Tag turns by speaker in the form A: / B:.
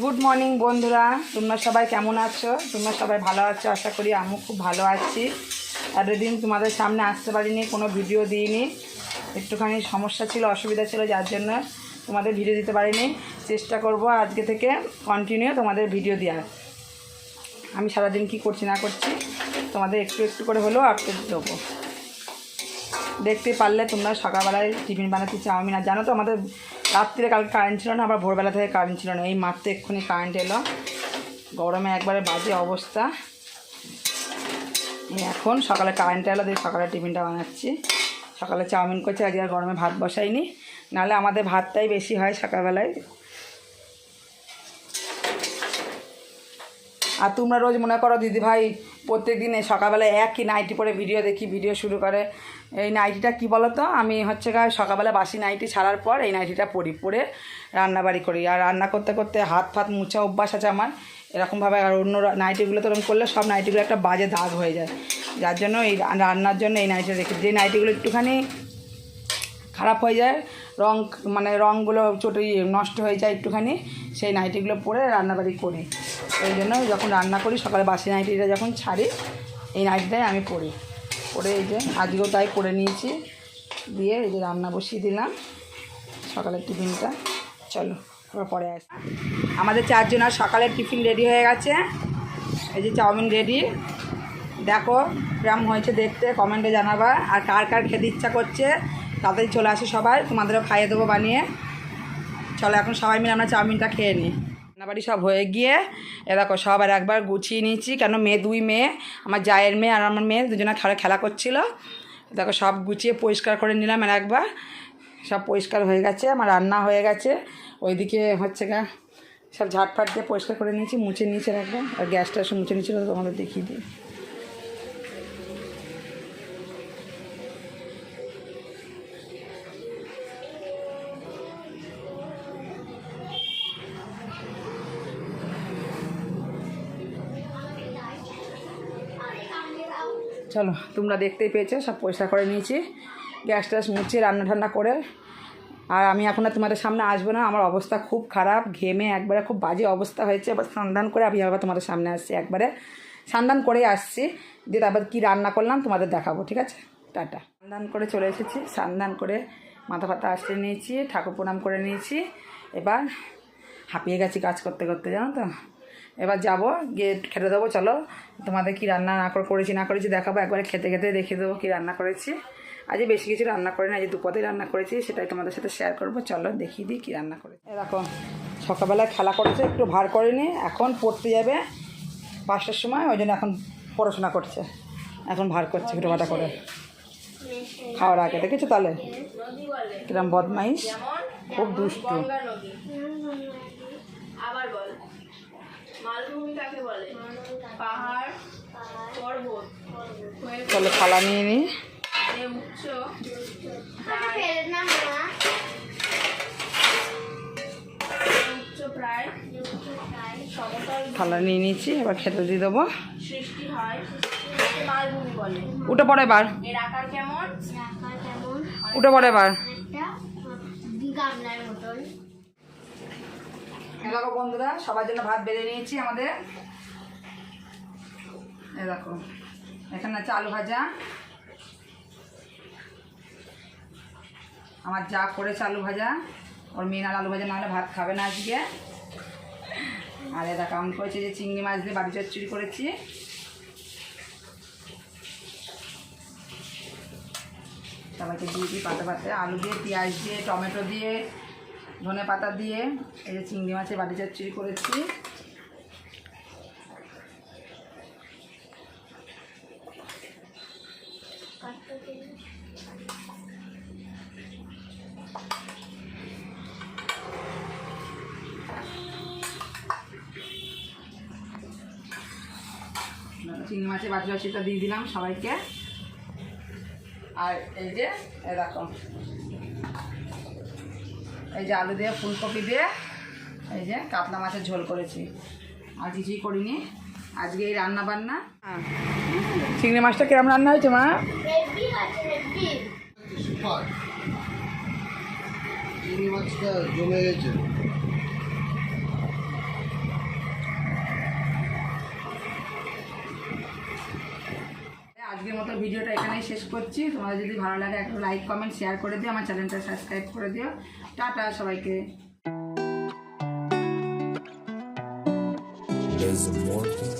A: Good morning বন্ধুরা। তোমরা সবাই কেমন আছো? তোমরা সবাই ভালো আছো? আশা করি আমিও খুব ভালো আছি। এতদিন তোমাদের সামনে আসতে পারিনি, কোনো ভিডিও দিইনি। একটুখানি সমস্যা ছিল, অসুবিধা ছিল, যার জন্য তোমাদের ভিডিও দিতে পারিনি। চেষ্টা করব আজকে থেকে কন্টিনিউ তোমাদের ভিডিও দেওয়ার। আমি সারাদিন কি করছি, না করছি, তোমাদের একটু একটু করে হলেও আপডেট দেবো। দেখতে পারলে তোমরা সকালবেলায় টিফিন বানাতে চাউমিন আর জানো তো আমাদের রাত্রিরে কালকে কারেন্ট ছিল না, আবার ভোরবেলা থেকে কারেন্ট ছিল না। এই মাত্র এক্ষুনি কারেন্ট এলো। গরমে একবারে বাজে অবস্থা। এখন সকালে কারেন্ট এলো, দিয়ে সকালে টিফিনটা বানাচ্ছি। সকালে চাউমিন করছি, আজকে আর গরমে ভাত বসাইনি। নাহলে আমাদের ভাতটাই বেশি হয় সকালবেলায়। আর তোমরা রোজ মনে করো দিদি ভাই প্রত্যেক দিনে সকালবেলা একই নাইটি পরে ভিডিও দেখি ভিডিও শুরু করে। এই নাইটিটা কি বলো তো আমি হচ্ছে গা সকালবেলা বাসি নাইটি ছাড়ার পর এই নাইটিটা পরি পরে রান্নাবাড়ি করি। আর রান্না করতে করতে হাত ফাত মুছা অভ্যাস আছে আমার। এরকমভাবে আর অন্য নাইটিগুলো তো করলে সব নাইটিগুলো একটা বাজে দাগ হয়ে যায়। যার জন্য এই রান্নার জন্য এই নাইটিটা রেখে যে নাইটিগুলো একটুখানি খারাপ হয়ে যায়, রং মানে রঙগুলো চটে ইয়ে নষ্ট হয়ে যায় একটুখানি, সেই নাইটিগুলো পরে রান্নাবাড়ি করি। ওই জন্য যখন রান্না করি, সকালে বাসি নাইটিটা যখন ছাড়ি, এই নাইটিটাই আমি পরি। পরে এই যে আজকেও তাই পরে নিয়েছি, দিয়ে এই যে রান্না বসিয়ে দিলাম। সকালের টিফিনটা, চলো পরে আসি। আমাদের চারজন আর সকালের টিফিন রেডি হয়ে গেছে। এই যে চাউমিন রেডি। দেখো, কেমন হয়েছে দেখতে, কমেন্টে জানাবা। আর কার কার খেতে ইচ্ছা করছে তাড়াতাড়ি চলে আসে সবাই, তোমাদেরও খাইয়ে দেবো বানিয়ে। চলো এখন সবাই মিলে আমরা চাউমিনটা খেয়ে নিই। রান্নাবাড়ি সব হয়ে গিয়ে, এ দেখো সবার একবার গুছিয়ে নিয়েছি, কেন মেয়ে দুই মেয়ে, আমার জায়ের মেয়ে আর আমার মেয়ে দুজনে খেলা খেলা করছিল। দেখো সব গুছিয়ে পরিষ্কার করে নিলাম আর একবার। সব পরিষ্কার হয়ে গেছে, আমার রান্না হয়ে গেছে। ওইদিকে হচ্ছে গা, সব ঝাটফাট দিয়ে পরিষ্কার করে নিয়েছি, মুছে নিয়েছি আর একবার আর গ্যাসটা সব মুছে নিয়েছিল তোমাদের দেখিয়ে দিই। চলো, তোমরা দেখতেই পেয়েছ, সব পরিষ্কার করে নিয়েছি। গ্যাস ট্যাস মুছে রান্না ঠান্না করে। আর আমি এখন আর তোমাদের সামনে আসব না, আমার অবস্থা খুব খারাপ, ঘেমে একবারে খুব বাজে অবস্থা হয়েছে। এবার স্নান করে আমি আবার তোমাদের সামনে আসছি একবারে। স্নান করেই আসছি, দিয়ে তারপর কী রান্না করলাম তোমাদের দেখাবো, ঠিক আছে? টাটা। স্নান করে চলে এসেছি স্নান করে মাথা ফাতা আসতে নিয়েছি, ঠাকুর প্রণাম করে নিয়েছি। এবার হাঁপিয়ে গেছি কাজ করতে করতে, জানো তো? এবার যাব, গিয়ে খেতে দেবো, চলো। তোমাদের কি রান্না না করে করেছি, না করেছি দেখাবো, একবারে খেতে খেতে দেখিয়ে দেবো কি রান্না করেছি। আজকে বেশি কিছু রান্না করি না আজ দুপদে রান্না করেছি, সেটাই তোমাদের সাথে শেয়ার করব। চলো দেখিয়ে দিই কী রান্না করেছি। এরকম সকালবেলায় খেলা করেছে, একটু ভার করেনি, এখন পড়তে যাবে পাঁচটার সময়, ওই জন্য এখন পড়াশোনা করছে। এখন ভার করছে মাথা করে। খাওয়ার আগে, দেখেছ তাহলে? কিরম বদমাইশ, খুব দুষ্টু
B: গঙ্গা নদী আবার বল মালভূমি কাকে বলে পাহাড় পর্বত।
A: চলো থালা নিয়ে নিই
B: যে উচ্চ। প্রায়। উচ্চ
A: থালা নিয়ে নিয়েছি এবার খেতে দিয়ে দেবো।
B: সৃষ্টি হয় বলে।
A: উঠে পড়ে এবার
B: এর আকার কেমন?
A: উঠে পড়ে এবার
C: গামলার মতন।
A: দেখো বন্ধুরা, সবার জন্য ভাত বেড়ে নিয়েছি আমাদের। দেখো, এখানে আছে আলু ভাজা। আমার যা করেছে আলু ভাজা, ওর মেন আর আলু ভাজা নাহলে ভাত খাবে না আজকে। আর এ দেখো, আমি করেছি যে চিংড়ি মাছ দিয়ে বাড়ি চচ্চড়ি করেছি। সবাইকে দিয়ে দিই পাতা পাতে। আলু দিয়ে, পেঁয়াজ দিয়ে, টমেটো দিয়ে ধনে পাতা দিয়ে এই যে চিংড়ি মাছের বাটি চচ্চড়ি করেছি। চিংড়ি মাছের বাটি চচ্চড়িটা দিয়ে দিলাম সবাইকে। আর এই যে দেখো। এই যে আলু দিয়ে ফুলকপি দিয়ে এই যে কাতলা মাছের ঝোল করেছি। আর কিছুই করিনি। আজকে এই রান্না বান্না। হ্যাঁ। চিংড়ি মাছটা কিরম রান্না হয়েছে মা?
D: চিংড়ি মাছটা গেছে।
A: আজকের মতো ভিডিওটা শেষ করছি। তোমাদের যদি ভালো লাগে একটা লাইক কমেন্ট শেয়ার করে দিও, আমার চ্যানেলটা সাবস্ক্রাইব করে দিও। টাটা সবাইকে।
D: There's more to